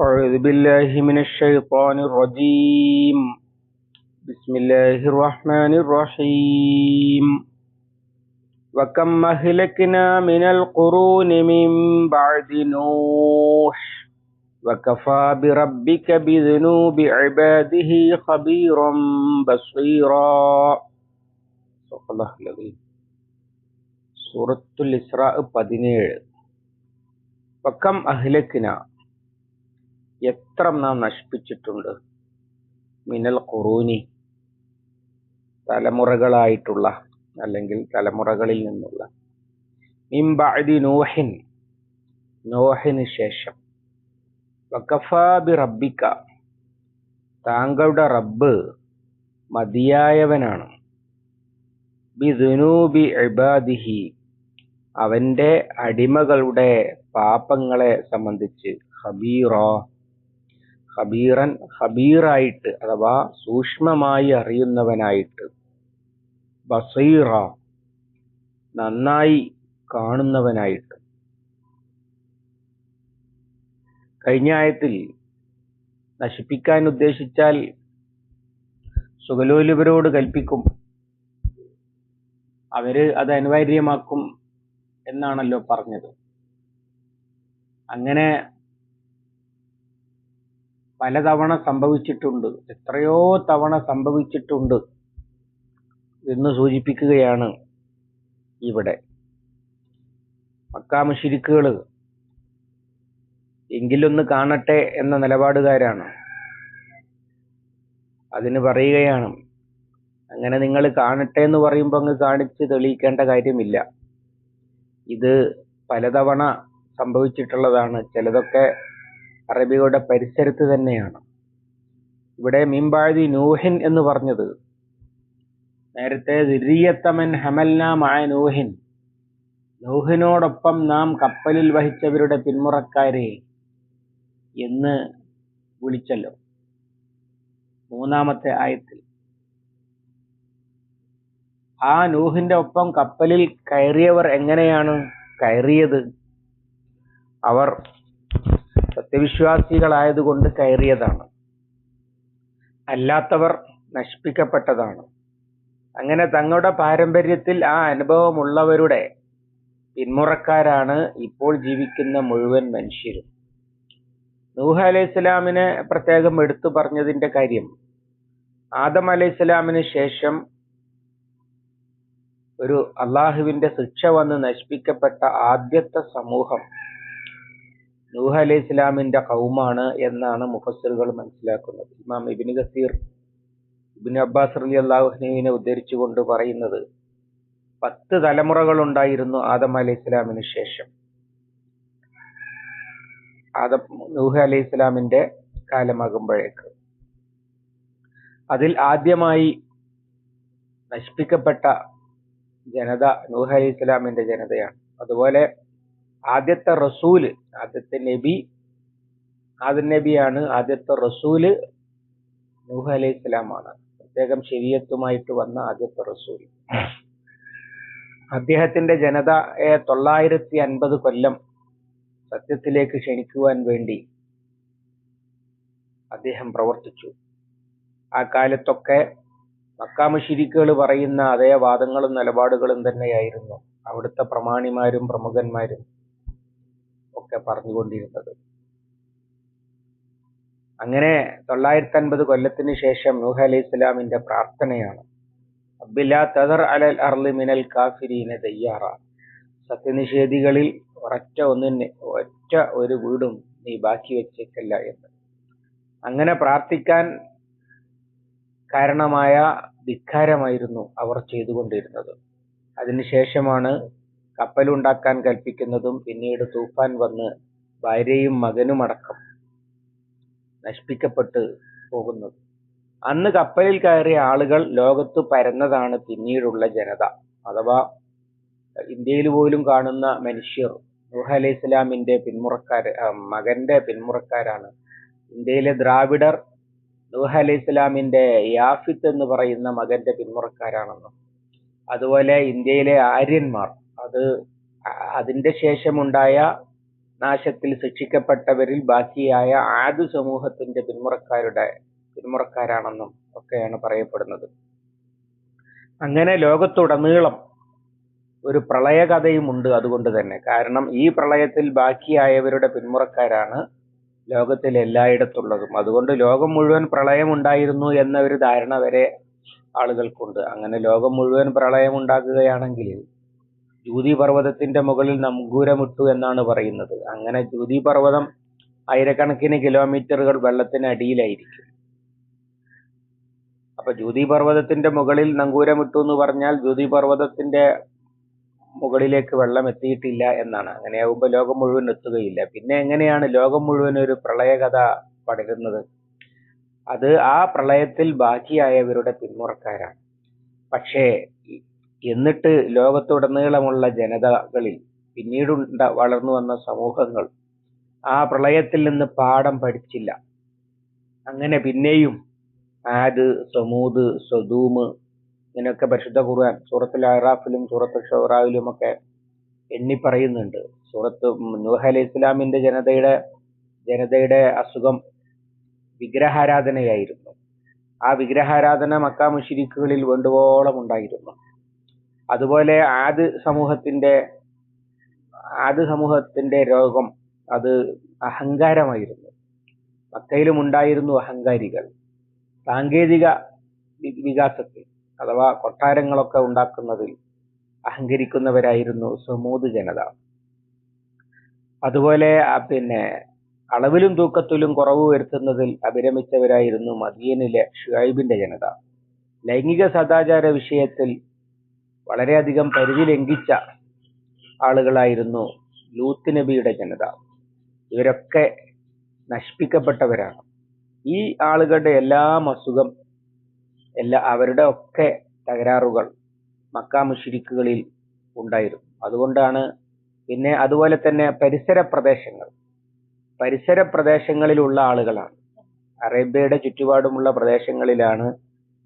أعوذ بالله من الشيطان الرجيم. بسم الله الرحمن الرحيم. وكم أهلكنا من القرون من بعد نوح. وكفى بربك بذنوب عباده خبيرا بصيرا. صدق الله العظيم. سورة الإسراء 17 وكم أهلكنا എത്ര നാം നശിപ്പിച്ചിട്ടുണ്ട്? മിനൽ ഖുറൂനി തലമുറകളായിട്ടുള്ള അല്ലെങ്കിൽ തലമുറകളിൽ നിന്നുള്ള. മിംബഅദി നൂഹിൻ നോഹിന് ശേഷം. വക്കഫാബി റബ്ബിക്ക താങ്കളുടെ റബ്ബ് മതിയായവനാണ്. ബി ദുനൂബി ഇബാദിഹി അവന്റെ അടിമകളുടെ പാപങ്ങളെ സംബന്ധിച്ച് ഖബീറ ഖബീറൻ ഖബീറായിട്ട് അഥവാ സൂക്ഷ്മമായി അറിയുന്നവനായിട്ട് ബസീറ നന്നായി കാണുന്നവനായിട്ട്. കഴിഞ്ഞ ആയത്തിൽ നശിപ്പിക്കാൻ ഉദ്ദേശിച്ചാൽ സുഖലോലുപരോട് കൽപ്പിക്കും. അവർ അത് അനിവാര്യമാക്കും എന്നാണല്ലോ പറഞ്ഞത്. അങ്ങനെ പലതവണ സംഭവിച്ചിട്ടുണ്ട് എത്രയോ തവണ സംഭവിച്ചിട്ടുണ്ട് എന്ന് സൂചിപ്പിക്കുകയാണ് ഇവിടെ. മക്കാമുഷിരിക്കുകൾ എങ്കിലൊന്ന് കാണട്ടെ എന്ന നിലപാടുകാരാണ്. അതിന് പറയുകയാണ് അങ്ങനെ നിങ്ങൾ കാണട്ടെ എന്ന് പറയുമ്പോൾ അങ്ങ് കാണിച്ച് തെളിയിക്കേണ്ട കാര്യമില്ല. ഇത് പലതവണ സംഭവിച്ചിട്ടുള്ളതാണ്. ചിലതൊക്കെ അറബികളുടെ പരിസരത്ത് തന്നെയാണ്. ഇവിടെ മീൻപാഴി നൂഹിൻ എന്ന് പറഞ്ഞത്. നേരത്തെ ദിരിയത്തമൻ ഹമൽന മായ നൂഹിൻ. നൂഹിനോടൊപ്പം നാം കപ്പലിൽ വഹിച്ചവരുടെ പിന്മുറക്കാരെ എന്ന് വിളിച്ചല്ലോ. മൂന്നാമത്തെ ആയത്തിൽ. ആ നൂഹിന്റെ ഒപ്പം കപ്പലിൽ കയറിയവർ എങ്ങനെയാണ് കയറിയത്? അവർ സത്യവിശ്വാസികളായതുകൊണ്ട് കയറിയതാണ്. അല്ലാത്തവർ നശിപ്പിക്കപ്പെട്ടതാണ്. അങ്ങനെ തങ്ങളുടെ പാരമ്പര്യത്തിൽ ആ അനുഭവമുള്ളവരുടെ പിന്മുറക്കാരാണ് ഇപ്പോൾ ജീവിക്കുന്ന മുഴുവൻ മനുഷ്യരും. നൂഹ അലൈഹി സ്വലാമിനെ പ്രത്യേകം എടുത്തു പറഞ്ഞതിന്റെ കാര്യം ആദം അലൈഹി ശേഷം ഒരു അള്ളാഹുവിന്റെ ശിക്ഷ വന്ന് നശിപ്പിക്കപ്പെട്ട ആദ്യത്തെ സമൂഹം നൂഹ് അലൈഹി ഇസ്ലാമിന്റെ കൗമാണ് എന്നാണ് മുഫസ്സിറുകൾ മനസ്സിലാക്കുന്നത്. ഇമാം ഇബിന് ഗസീർ ഇബിന് അബ്ബാസ് അലി ഉദ്ധരിച്ചു ഉദ്ധരിച്ചുകൊണ്ട് പറയുന്നത് പത്ത് തലമുറകൾ ഉണ്ടായിരുന്നു ആദം അലൈഹി ഇസ്ലാമിന് ശേഷം. ആദം നൂഹ് അലൈഹി ഇസ്ലാമിന്റെ കാലമാകുമ്പോഴേക്ക്. അതിൽ ആദ്യമായി നശിപ്പിക്കപ്പെട്ട ജനത നൂഹ് അലൈഹി ഇസ്ലാമിന്റെ ജനതയാണ്. അതുപോലെ ആദ്യത്തെ റസൂൽ ആദ്യത്തെ നബി ആദ്യ നബിയാണ് ആദ്യത്തെ റസൂൽ നൂഹ് അലൈഹി ഇസ്ലാമാണ് പ്രത്യേകം ശരീരത്തുമായിട്ട് വന്ന ആദ്യത്തെ റസൂൽ അദ്ദേഹത്തിന്റെ ജനതയെ തൊള്ളായിരത്തി അൻപത് കൊല്ലം സത്യത്തിലേക്ക് ക്ഷണിക്കുവാൻ വേണ്ടി അദ്ദേഹം പ്രവർത്തിച്ചു. ആ കാലത്തൊക്കെ മക്കാമുഷിരിക്കുകൾ പറയുന്ന അതേ വാദങ്ങളും നിലപാടുകളും തന്നെയായിരുന്നു. അവിടുത്തെ പ്രമാണിമാരും പ്രമുഖന്മാരും. ഒക്കെ പറഞ്ഞുകൊണ്ടിരുന്നത്. അങ്ങനെ തൊള്ളായിരത്തി അൻപത് കൊല്ലത്തിന് ശേഷം നൂഹ് അലൈഹി ഇസ്ലാമിന്റെ പ്രാർത്ഥനയാണ്. അലൽ മിനൽ കാഫിരീന തയ്യാറ. സത്യനിഷേധികളിൽ ഒരൊറ്റ ഒന്നിന് ഒറ്റ ഒരു വീടും നീ ബാക്കി വെച്ചേക്കല്ല എന്ന്. അങ്ങനെ പ്രാർത്ഥിക്കാൻ കാരണമായ ധിക്കാരമായിരുന്നു അവർ ചെയ്തുകൊണ്ടിരുന്നത്. അതിനുശേഷമാണ് കപ്പലുണ്ടാക്കാൻ കൽപ്പിക്കുന്നതും പിന്നീട് തൂഫാൻ വന്ന് ഭാര്യയും മകനുമടക്കം നശിപ്പിക്കപ്പെട്ട് പോകുന്നത്. അന്ന് കപ്പലിൽ കയറിയ ആളുകൾ ലോകത്ത് പരന്നതാണ് പിന്നീടുള്ള ജനത. അഥവാ ഇന്ത്യയിൽ പോലും കാണുന്ന മനുഷ്യർ നൂഹ് അലൈഹി ഇസ്ലാമിന്റെ പിന്മുറക്കാർ മകന്റെ പിന്മുറക്കാരാണ്. ഇന്ത്യയിലെ ദ്രാവിഡർ നൂഹ് അലൈഹി ഇസ്ലാമിന്റെ യാഫിത്ത് എന്ന് പറയുന്ന മകന്റെ പിന്മുറക്കാരാണെന്നും അതുപോലെ ഇന്ത്യയിലെ ആര്യന്മാർ അത് അതിന്റെ ശേഷമുണ്ടായ നാശത്തിൽ ശിക്ഷിക്കപ്പെട്ടവരിൽ ബാക്കിയായ ആദ് സമൂഹത്തിന്റെ പിന്മുറക്കാരുടെ പിന്മുറക്കാരാണെന്നും ഒക്കെയാണ് പറയപ്പെടുന്നത്. അങ്ങനെ ലോകത്തുടനീളം ഒരു പ്രളയകഥയും ഉണ്ട് അതുകൊണ്ട് തന്നെ. കാരണം ഈ പ്രളയത്തിൽ ബാക്കിയായവരുടെ പിന്മുറക്കാരാണ് ലോകത്തിൽ എല്ലായിടത്തുള്ളതും. അതുകൊണ്ട് ലോകം മുഴുവൻ പ്രളയം ഉണ്ടായിരുന്നു എന്ന ഒരു ധാരണ വരെ ആളുകൾക്കുണ്ട്. അങ്ങനെ ലോകം മുഴുവൻ പ്രളയം ഉണ്ടാക്കുകയാണെങ്കിൽ ജൂതി പർവതത്തിന്റെ മുകളിൽ നങ്കൂരമിട്ടു എന്നാണ് പറയുന്നത്. അങ്ങനെ ജ്യൂതി പർവതം ആയിരക്കണക്കിന് കിലോമീറ്ററുകൾ വെള്ളത്തിനടിയിലായിരിക്കും അപ്പൊ ജ്യൂതി പർവതത്തിന്റെ മുകളിൽ നങ്കൂരമിട്ടു എന്ന് പറഞ്ഞാൽ ജ്യൂതി പർവതത്തിന്റെ മുകളിലേക്ക് വെള്ളം എത്തിയിട്ടില്ല എന്നാണ്. അങ്ങനെയാകുമ്പോൾ ലോകം മുഴുവൻ എത്തുകയില്ല. പിന്നെ എങ്ങനെയാണ് ലോകം മുഴുവൻ ഒരു പ്രളയകഥ പടരുന്നത്? അത് ആ പ്രളയത്തിൽ ബാക്കിയായവരുടെ പിന്മുറക്കാരാണ്. പക്ഷേ എന്നിട്ട് ലോകത്തുടനീളമുള്ള ജനതകളിൽ പിന്നീടുണ്ട വളർന്നു വന്ന സമൂഹങ്ങൾ ആ പ്രളയത്തിൽ നിന്ന് പാഠം പഠിച്ചില്ല. അങ്ങനെ പിന്നെയും ആദ് സമൂദ് സദൂമ് ഇങ്ങനെയൊക്കെ പരിശുദ്ധ ഖുർആൻ സൂറത്തുൽ അറാഫിലും സൂറത്ത് ഷോറാവിലും ഒക്കെ എണ്ണി പറയുന്നുണ്ട്. സൂറത്ത് നൂഹ് അലൈഹി ഇസ്ലാമിന്റെ ജനതയുടെ ജനതയുടെ അസുഖം വിഗ്രഹാരാധനയായിരുന്നു. ആ വിഗ്രഹാരാധന മക്ക മുഷിരിക്കുകളിൽ വേണ്ടുവോളം ഉണ്ടായിരുന്നു. അതുപോലെ ആദ് സമൂഹത്തിന്റെ ആദ് സമൂഹത്തിന്റെ രോഗം അത് അഹങ്കാരമായിരുന്നു. മക്കയിലും ഉണ്ടായിരുന്നു അഹങ്കാരികൾ. സാങ്കേതിക വികാസത്തിൽ അഥവാ കൊട്ടാരങ്ങളൊക്കെ ഉണ്ടാക്കുന്നതിൽ അഹങ്കരിക്കുന്നവരായിരുന്നു സമൂത് ജനത. അതുപോലെ പിന്നെ അളവിലും തൂക്കത്തിലും കുറവ് വരുത്തുന്നതിൽ അഭിരമിച്ചവരായിരുന്നു മദീനിലെ ഷുഹൈബിന്റെ ജനത. ലൈംഗിക സദാചാര വിഷയത്തിൽ വളരെയധികം പരിധി ലംഘിച്ച ആളുകളായിരുന്നു ലൂത്ത് നബിയുടെ ജനത. ഇവരൊക്കെ നശിപ്പിക്കപ്പെട്ടവരാണ്. ഈ ആളുകളുടെ എല്ലാം അസുഖം എല്ലാ അവരുടെ ഒക്കെ തകരാറുകൾ മക്ക മുഷിരിക്കുകളിൽ ഉണ്ടായിരുന്നു. അതുകൊണ്ടാണ് പിന്നെ അതുപോലെ തന്നെ പരിസര പ്രദേശങ്ങൾ. പരിസര പ്രദേശങ്ങളിലുള്ള ആളുകളാണ്. അറേബ്യയുടെ ചുറ്റുപാടുമുള്ള പ്രദേശങ്ങളിലാണ്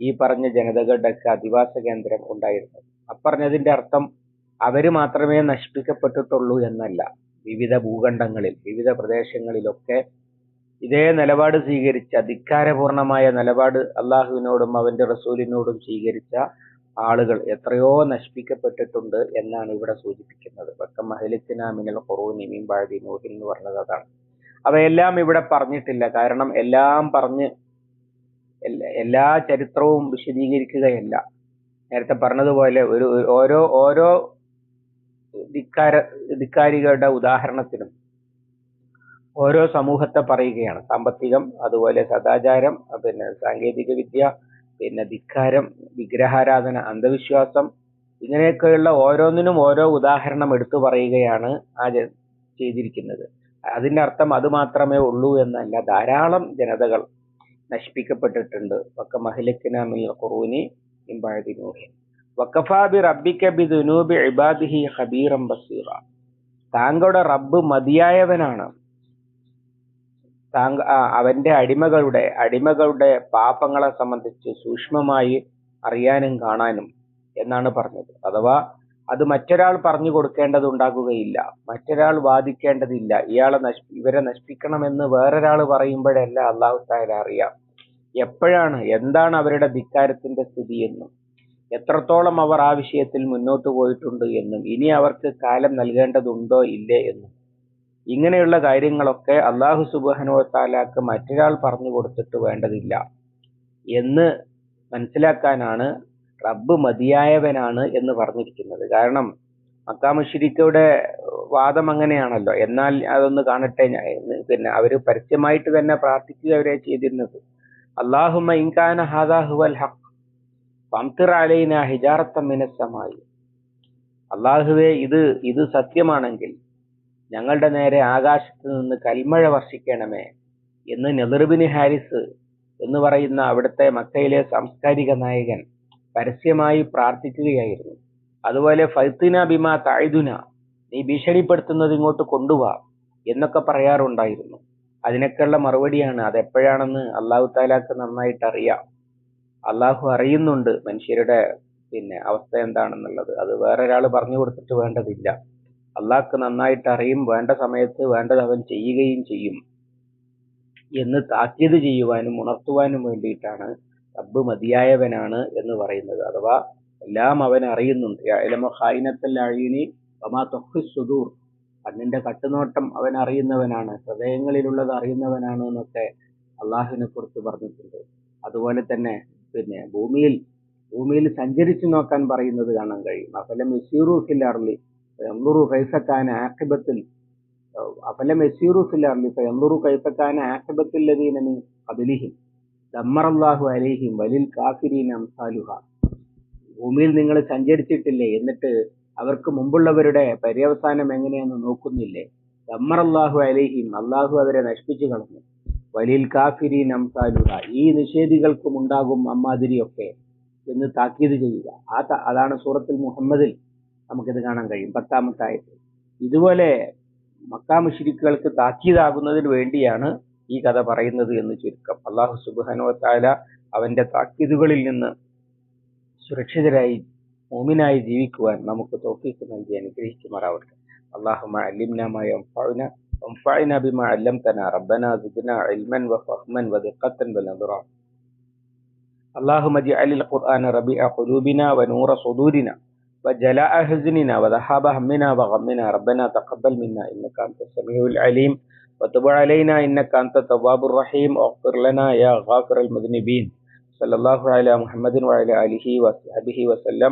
ഈ പറഞ്ഞ ജനതകളുടെ അധിവാസ കേന്ദ്രം ഉണ്ടായിരുന്നത്. അപ്പറഞ്ഞതിന്റെ അർത്ഥം അവർ മാത്രമേ നശിപ്പിക്കപ്പെട്ടിട്ടുള്ളൂ എന്നല്ല. വിവിധ ഭൂഖണ്ഡങ്ങളിൽ വിവിധ പ്രദേശങ്ങളിലൊക്കെ ഇതേ നിലപാട് സ്വീകരിച്ച ധിക്കാരപൂർണമായ നിലപാട് അള്ളാഹുവിനോടും അവന്റെ റസൂലിനോടും സ്വീകരിച്ച ആളുകൾ എത്രയോ നശിപ്പിക്കപ്പെട്ടിട്ടുണ്ട് എന്നാണ് ഇവിടെ സൂചിപ്പിക്കുന്നത്. വക്കം മഹലിത്തിന മിനൽ ഖുറൂനി മീൻ ബാഴി നൂഹിൽ എന്ന് പറഞ്ഞത് അതാണ്. അവയെല്ലാം ഇവിടെ പറഞ്ഞിട്ടില്ല. കാരണം എല്ലാം പറഞ്ഞ് എല്ലാ ചരിത്രവും വിശദീകരിക്കുകയല്ല. നേരത്തെ പറഞ്ഞതുപോലെ ഒരു ഓരോ ഓരോ ധിക്കാര ധിക്കാരികളുടെ ഉദാഹരണത്തിനും ഓരോ സമൂഹത്തെ പറയുകയാണ്. സാമ്പത്തികം അതുപോലെ സദാചാരം പിന്നെ സാങ്കേതിക വിദ്യ പിന്നെ ധിക്കാരം വിഗ്രഹാരാധന അന്ധവിശ്വാസം ഇങ്ങനെയൊക്കെയുള്ള ഓരോന്നിനും ഓരോ ഉദാഹരണം എടുത്തു പറയുകയാണ് ആ ചെയ്തിരിക്കുന്നത്. അതിന്റെ അർത്ഥം അത് മാത്രമേ ഉള്ളൂ എന്നല്ല. ധാരാളം ജനതകൾ നശിപ്പിക്കപ്പെട്ടിട്ടുണ്ട്. ഒക്കെ മഹിലക്കിന മിൽ ഖുറൂനി ഇമ്പാഴതി വക്കഫാബി റബ്ബിക്ക ബി റബ്ബിക ബി ദുനൂബി ഇബാദിഹി ഖബീറം ബസീറ. താങ്കളുടെ റബ്ബ് മതിയായവനാണ്. താങ്ക അവന്റെ അടിമകളുടെ അടിമകളുടെ പാപങ്ങളെ സംബന്ധിച്ച് സൂക്ഷ്മമായി അറിയാനും കാണാനും എന്നാണ് പറഞ്ഞത്. അഥവാ അത് മറ്റൊരാൾ പറഞ്ഞു കൊടുക്കേണ്ടതുണ്ടാകുകയില്ല മറ്റൊരാൾ വാദിക്കേണ്ടതില്ല. ഇയാളെ നശി ഇവരെ നശിപ്പിക്കണമെന്ന് വേറൊരാൾ പറയുമ്പോഴല്ല അള്ളാഹു താല അറിയാം. എപ്പോഴാണ് എന്താണ് അവരുടെ ധിക്കാരത്തിന്റെ സ്ഥിതി എന്നും എത്രത്തോളം അവർ ആ വിഷയത്തിൽ മുന്നോട്ട് പോയിട്ടുണ്ട് എന്നും ഇനി അവർക്ക് കാലം നൽകേണ്ടതുണ്ടോ ഇല്ലേ എന്നും. ഇങ്ങനെയുള്ള കാര്യങ്ങളൊക്കെ അള്ളാഹു സുബാനോ താലാക്ക് മറ്റൊരാൾ പറഞ്ഞു കൊടുത്തിട്ട് വേണ്ടതില്ല എന്ന് മനസ്സിലാക്കാനാണ് റബ്ബ് മതിയായവനാണ് എന്ന് പറഞ്ഞിരിക്കുന്നത്. കാരണം മക്കാമുഷിരിക്കയുടെ വാദം അങ്ങനെയാണല്ലോ. എന്നാൽ അതൊന്ന് കാണട്ടെ പിന്നെ അവർ പരസ്യമായിട്ട് തന്നെ പ്രാർത്ഥിക്കുക അവരെ ചെയ്തിരുന്നത്. അള്ളാഹുമ ഇൻകാന ഹാദാഹുവൽ ഹഖ്. പംതിർ അലൈന ഹിജാറത്തമ്മിനസമായി അള്ളാഹുവെ ഇത് ഇത് സത്യമാണെങ്കിൽ ഞങ്ങളുടെ നേരെ ആകാശത്ത് നിന്ന് കൽമഴ വർഷിക്കണമേ എന്ന് നെതിർബിന് ഹാരിസ് എന്ന് പറയുന്ന അവിടുത്തെ മക്കയിലെ സാംസ്കാരിക നായകൻ പരസ്യമായി പ്രാർത്ഥിക്കുകയായിരുന്നു. അതുപോലെ ഫൈത്തിന ബിമ താഴ്തുന നീ ഭീഷണിപ്പെടുത്തുന്നത് ഇങ്ങോട്ട് കൊണ്ടുവാ എന്നൊക്കെ പറയാറുണ്ടായിരുന്നു. അതിനൊക്കെയുള്ള മറുപടിയാണ്. അത് എപ്പോഴാണെന്ന് അള്ളാഹു താലാക്ക് നന്നായിട്ട് അറിയാം അള്ളാഹു അറിയുന്നുണ്ട് മനുഷ്യരുടെ പിന്നെ അവസ്ഥ എന്താണെന്നുള്ളത്. അത് വേറൊരാൾ പറഞ്ഞു കൊടുത്തിട്ട് വേണ്ടതില്ല. അള്ളാഹ്ക്ക് നന്നായിട്ട് അറിയും വേണ്ട സമയത്ത് വേണ്ടത് അവൻ ചെയ്യുകയും ചെയ്യും. എന്ന് താക്കീത് ചെയ്യുവാനും ഉണർത്തുവാനും വേണ്ടിയിട്ടാണ് റബ്ബ് മതിയായവനാണ് എന്ന് പറയുന്നത്. അഥവാ എല്ലാം അവൻ അറിയുന്നുണ്ട്. യഅലമു ഖായിനത്തൽ അയുനി വമാ തുഖ്ഫി സുദൂർ. കണ്ണിന്റെ കട്ടുനോട്ടം അവൻ അറിയുന്നവനാണ് ഹൃദയങ്ങളിലുള്ളത് അറിയുന്നവനാണ് എന്നൊക്കെ അള്ളാഹുവിനെ കുറിച്ച് പറഞ്ഞിട്ടുണ്ട്. അതുപോലെ തന്നെ പിന്നെ ഭൂമിയിൽ ഭൂമിയിൽ സഞ്ചരിച്ചു നോക്കാൻ പറയുന്നത് കാണാൻ കഴിയും. അഫലം മെസ്യൂറു ഫയൻദുറു കൈഫ കാന ആഖിബത്തുൽ അഫലം ഫയൻദുറു കൈഫ കാന ആഖിബത്തുൽ ലദീന മിൻ ദമ്മറല്ലാഹു അലൈഹിം വലിൽ കാഫിരീൻ അംസാലുഹ. ഭൂമിയിൽ നിങ്ങൾ സഞ്ചരിച്ചിട്ടില്ലേ? എന്നിട്ട് അവർക്ക് മുമ്പുള്ളവരുടെ പര്യവസാനം എങ്ങനെയെന്ന് നോക്കുന്നില്ലേ? ദമ്മറല്ലാഹു അലൈഹിം അള്ളാഹു അവരെ നശിപ്പിച്ചു കളഞ്ഞു. വലിൽ കാഫിരീൻ അംസാലുഹ ഈ നിഷേധികൾക്കും ഉണ്ടാകും അമ്മാതിരിയൊക്കെ എന്ന് താക്കീത് ചെയ്യുക. ആ അതാണ് സൂറത്തിൽ മുഹമ്മദിൽ നമുക്കിത് കാണാൻ കഴിയും. പത്താമത്തായത് ഇതുപോലെ മക്കാ മുശ്രിക്കുകൾക്ക് താക്കീതാകുന്നതിന് വേണ്ടിയാണ് ഈ കഥ പറയുന്നത് എന്ന് ചുരുക്കം. അള്ളാഹു സുബ്ഹാനഹു വതആല അവന്റെ താക്കീതുകളിൽ നിന്ന് സുരക്ഷിതരായി മോമിനായി ജീവിക്കുവാൻ നമുക്ക് തോഫീക്ക് നൽകി അനുഗ്രഹിക്കുമാറാവട്ടെ اللهم علمنا ما ينفعنا وانفعنا بما علمتنا ربنا زدنا علما وفهما ودقة ونظرا اللهم اجعل القرآن ربيع قلوبنا ونور صدورنا وجلاء حزننا وذهاب همنا وغمنا ربنا تقبل منا إنك أنت السميع العليم وتب علينا إنك أنت التواب الرحيم واغفر لنا يا غافر المذنبين صلى الله على محمد وعلى آله وصحبه وسلم